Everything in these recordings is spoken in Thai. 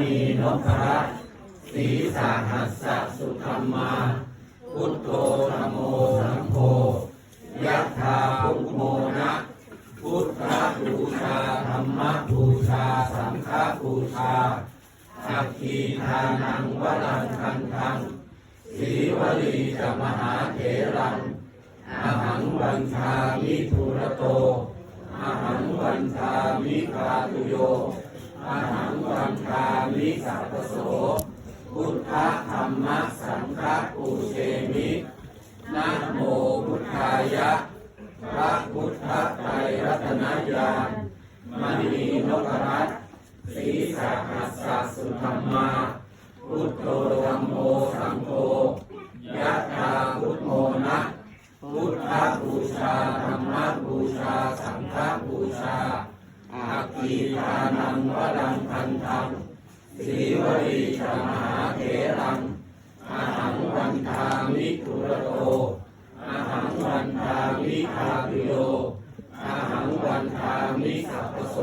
นพรัตสีสาหัสสะสุธรรมา พุทโธธรรมโมสังโฆยะถาปุโมนะพุทธบูชาธรรมบูชา สังฆบูชาสักขีทานังวรังคันทังสีวลีจะมหาเถรังอาหังวันชามิทุระโตอาหังวันชามิกาตุโยอหัง วันชามิสัพโส พุทธธรรมสังฆปูเชมินะโมพุทธายะ พระพุทธไตรรัตนญาณมณีนกรัตสีสาหัสสะสุธรรมา สีวลีจมหาเถรังอาหังวันทามิทุระโตอาหังวันทามิคาปิโยอาหังวันทามิสัพพโส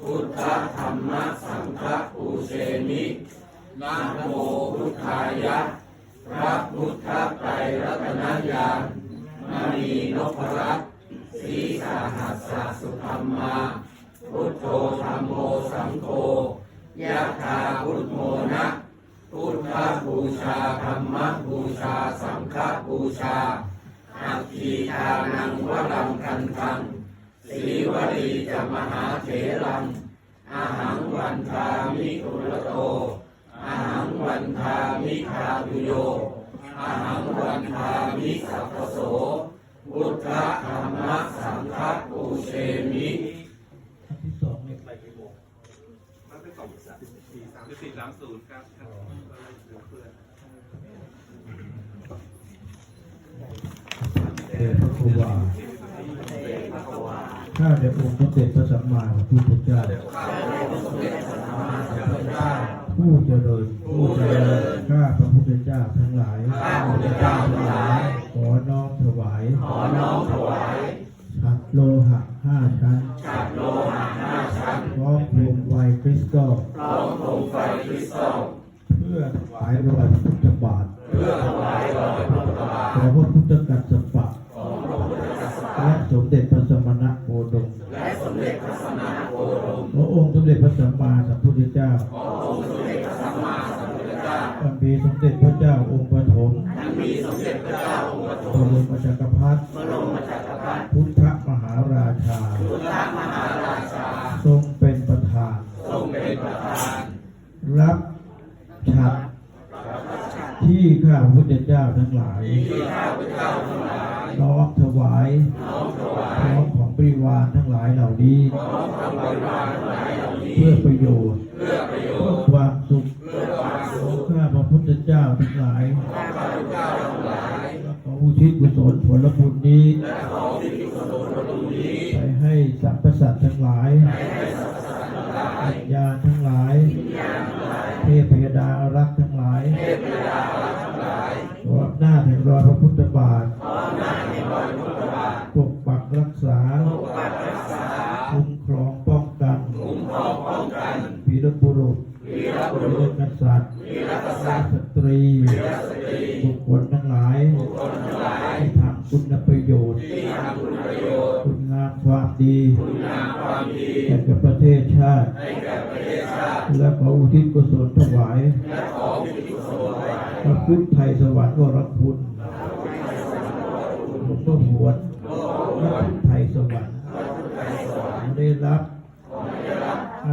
พุทธธรรมสังฆปูเชมินะโมพุทธายะ พระพุทธไตรรัตนญาณมณีนพรัตน์สีสาหัสสะสุธรรมา พุทโธธรรมโมสังโฆ ยะถาพุทโมนะพุทธบูชาธรรมบูชาสังฆบูชาอัคคีทานังวรังคันทังสีวลีจะมหาเถรังอาหังวันทามิทุรโตอาหังวันทามิคาตุโยอาหังวันทามิสัพพโสพุทธธรรมสังฆปูเชมิ อันที่สองเนี่ยไปกี่โมง มันเป็นสองสาม สี่สามสี่สามศูนย์ครับครับเพื่อนเดชพระครูวาข้าเดชองค์พระเดชพระสัมมาสัมพุทธเจ้าผู้เจริญผู้เจริญข้าพระพุทธเจ้าทั้งหลายข้าพระพุทธเจ้าทั้งหลาย ขอน้อมถวาย ขอน้อมถวายฉัตรโลหะห้าชั้นฉัตรโลหะห้าชั้นพร้อมโคมไฟคริสตัล พร้อมโคมไฟ คริสตัลเพื่อถวายรอยพระพุทธบาทเพื่อถวายรอยพระพุทธบาทขอพระพุทธกัสสปะของพระพุทธศาสนาและสมเด็จพระสมณะโคดมและสมเด็จพระสัมมาโคดมพระองค์สมเด็จพระสัมมาสัมพุทธเจ้าขององค์สมเด็จพระสัมมาสัมพุทธเจ้าอันมีสมเด็จพระเจ้าองค์ปฐมทั้งมีสมเด็จพระเจ้าองค์ปฐบมรมจักรพรรดิบรมจักรพรรดิพุทธ พระพุทธเจ้าทั้งหลายที่ข้าพเจ้าทั้งหลาย น้อมถวายน้อมถวาพยร้อมของบริวารทั้งหลายเหล่านี้น้อมทำบริวารทั้งหลายเหล่านี้ เพื่อประโยชน์เพื่อประโยเพื่อชน์ความสุขเพื่อความขสุองขข้าพระพุทธเจ้าทั้งหลายของข้าพเจ้าทั้งหลายและขออุทิศกุศลผลบุญนี้และขอที่กุศลผลบุญนี้ ไปให้สรรพสัตว์ทั้งหลาย ให้สรรพสัตว์ทั้งหลาย วิญญาณทั้งหลาย เทพยดาอารักษ์ทั้งหลาย เทพยดาอารักษ์ทั้งหลาย ขออำนาจแห่งรอยพระพุทธบาท ขออำนาจแห่งรอยพระพุทธบาท ปกปักรักษา ปกปักรักษา คุ้มครองป้องกัน คุ้มครองป้องกัน วีรบุรุษ วีรบุ วี รุ ร ษ กษัตริย์ วีรกษั ตริย์สตรีวีรสตรี บุคคลทั้งหลายที่ทำคุณประโยชน์ คุณงามความดีแก่กับประเทศชาติแก่ประเทศชาติและขออุทิศกุศลถวายและขอที่กุศลไว้พระพุทธไทยสวรรค์วรคุณหลวงพ่อหวนพระพุทธไทยสวรรค์ได้รับ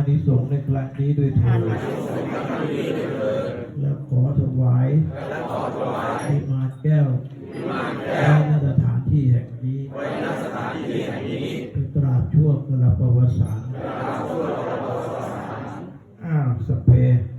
อานิสงส์ในครั้งนี้ด้วยเถิดและขอถวายที่มานแก้วไว้ณสถานที่แห่งนี้ไว้ณสถานที่แห่งนี้เป็นตราบชั่วกลประวัติศาสตร์อ้าวสเปสั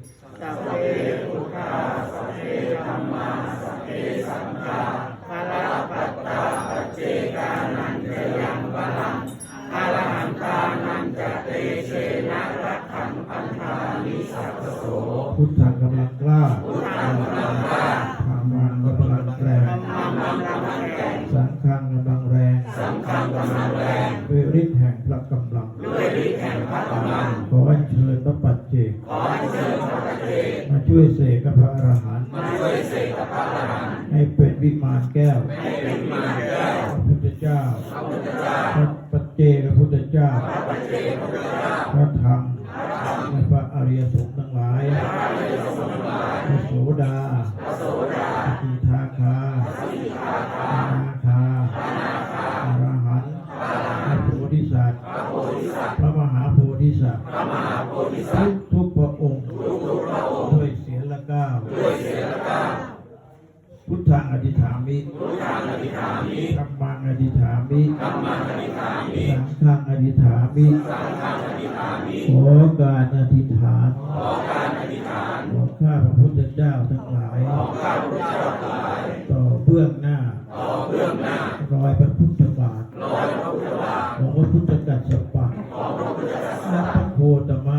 สังฆังกำลังแรงด้วยฤทธิ์แห่งพระกำลังด้วยฤทธิ์แห่งพระกำลังขออัญเชิญพระปัจเจกขออัญมาช่วยเสกกับพระอรหันต์มาช่วยเสกพระอรหันต์ให้เป็นวิมานแก้วให้เป็นวิมานแก้วพระพุทธเจ้าพระพุทธเจ้าพระปัจเจกพุทธเจ้าปัจเจกพุทธเจ้าพระธรรม ธิสัตว์ทุกทุกพระองค์ด้วยเสียละเก้าพุทธังอธิษฐามิธรรมังอธิษฐามิสังฆังอธิษฐามิขอการอธิษฐานขอข้าพระพุทธเจ้าทั้งหลาย ต่อเบื้องหน้ารอยพระพุทธบาทของพระพุทธกัสสปะและพระโคตมะ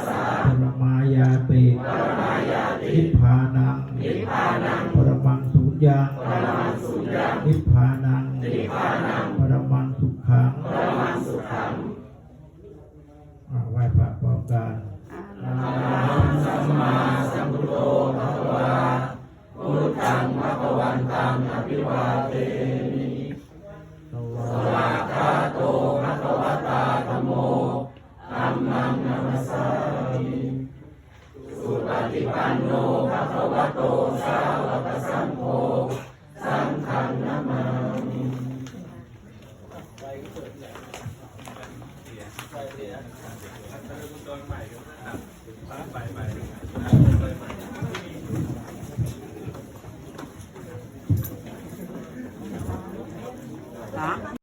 พระพร้อมกันสัมมาสัมพุทโธภะคะวาพุทธังภะคะวันตังอภิวาเทมิสวากขาโตภะคะวตาธัมโมธัมมังนัมสสามิสุปฏิปันโนภะคะวะโตสาวกสังโฆสังฆังนามามิ ใหม่ครับไปใหม่